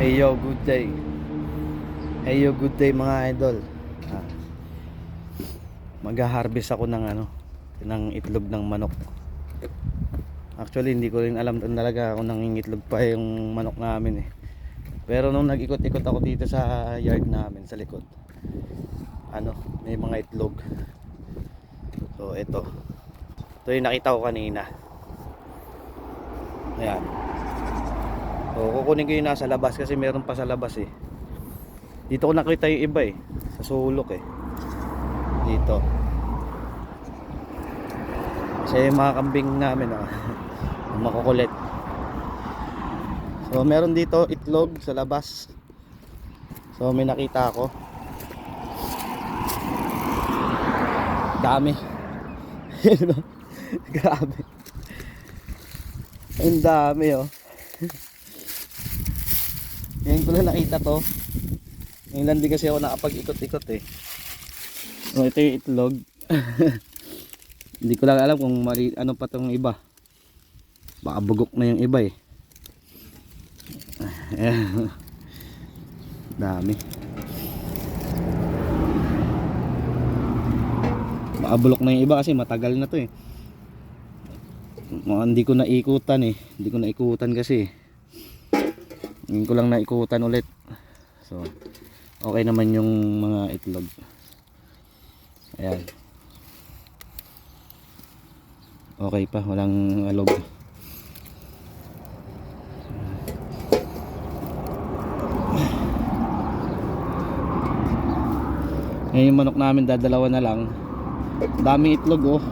Hey yo, good day. Hey yo, good day mga idol. Ah, Mag-harvest ako ng ano, ng itlog ng manok. Actually, hindi ko rin alam talaga kung nangingitlog pa yung manok namin eh. Pero nung nag-ikot-ikot ako dito sa yard namin sa likod, ano, may mga itlog. So, ito. Ito yung nakita ko kanina. Ayan. So, kukunin ko yung nasa labas kasi meron pa sa labas eh. Dito ko nakita yung iba eh. Sa sulok eh. Dito. Kasi yung mga kambing namin ah. Makukulit. So, meron dito itlog sa labas. So, may nakita ako. Dami. Grabe. Ang dami oh. Ngayon ko lang nakita to. Ngayon lang din kasi ako nakapag-ikot-ikot eh. So ito yung itlog. Hindi ko lang alam kung mali, ano pa tong iba. Baka bugok na yung iba eh. Dami. Baka bulok na yung iba kasi matagal na to eh. Hindi ko naikutan eh. Hindi ko naikutan kasi. Ngayon ko lang naikutan ulit. So, okay naman yung mga itlog. Ayan. Okay pa, walang alog. Ngayon yung manok namin dadalawa na lang. Daming itlog oh.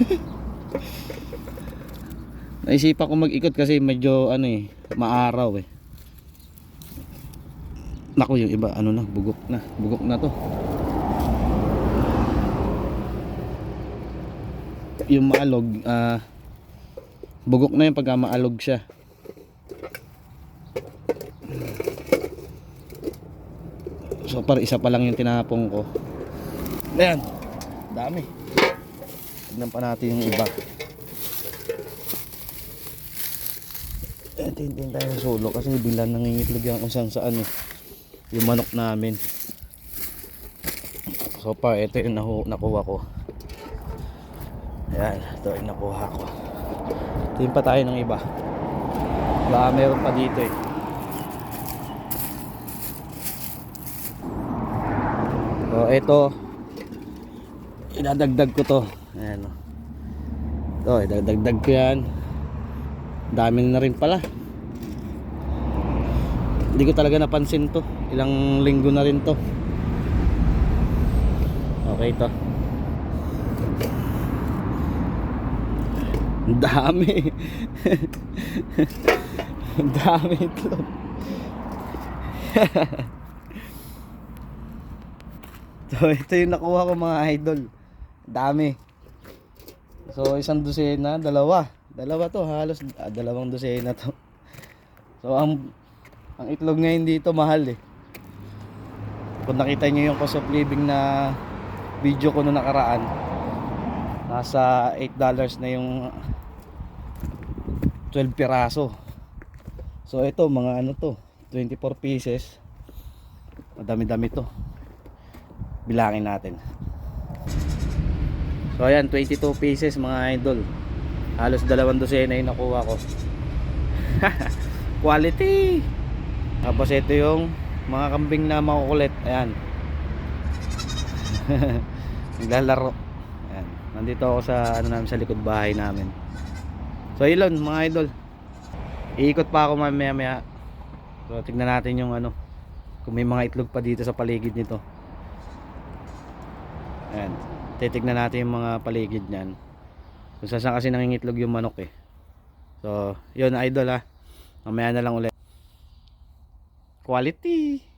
Naisipan ko mag-ikot kasi medyo ano eh, maaraw eh. Naku yung iba ano na, bugok na. Bugok na to. Yung maalog, ah bugok na yung pagka maalog siya. So par isa pa lang yung tinapong ko. Ayan. Dami. Tignan pa natin yung iba. Tintin tayo sa solo kasi bilang nangingitlog yan kung saan eh. Yung manok namin. So far, ito yung nahu nakuha ko. Ayan, ito yung nakuha ko. Tingin pa tayo ng iba. Baka meron pa dito eh. So, ito. Idadagdag ko to. Ayan o. Ito, idadagdag ko yan. Dami na rin pala. Hindi ko talaga napansin to. Ilang linggo na rin to. Okay to. Dami. Dami ito. so, ito yung nakuha ko mga idol. Dami. So, isang dosena, dalawa. Dalawa to, halos ah, dalawang dosena to. So, ang ang itlog ngayon dito mahal eh. Kung nakita niyo yung cost of living na video ko no nakaraan, nasa 8 dollars na yung 12 piraso. So, ito mga ano to, 24 pieces. Madami-dami to. Bilangin natin. So ayan, 22 pieces mga idol. Halos dalawang dosena yung nakuha ko. Quality! Tapos ito yung mga kambing na makukulit. Ayan. Naglalaro. Ayan. Nandito ako sa ano namin sa likod bahay namin. So yun mga idol. Iikot pa ako mamaya maya. So tignan natin yung ano kung may mga itlog pa dito sa paligid nito. Ayan. Titignan natin yung mga paligid niyan. Kung saan kasi nangingitlog yung manok eh. So, yun idol ha. Mamaya na lang ulit. Quality.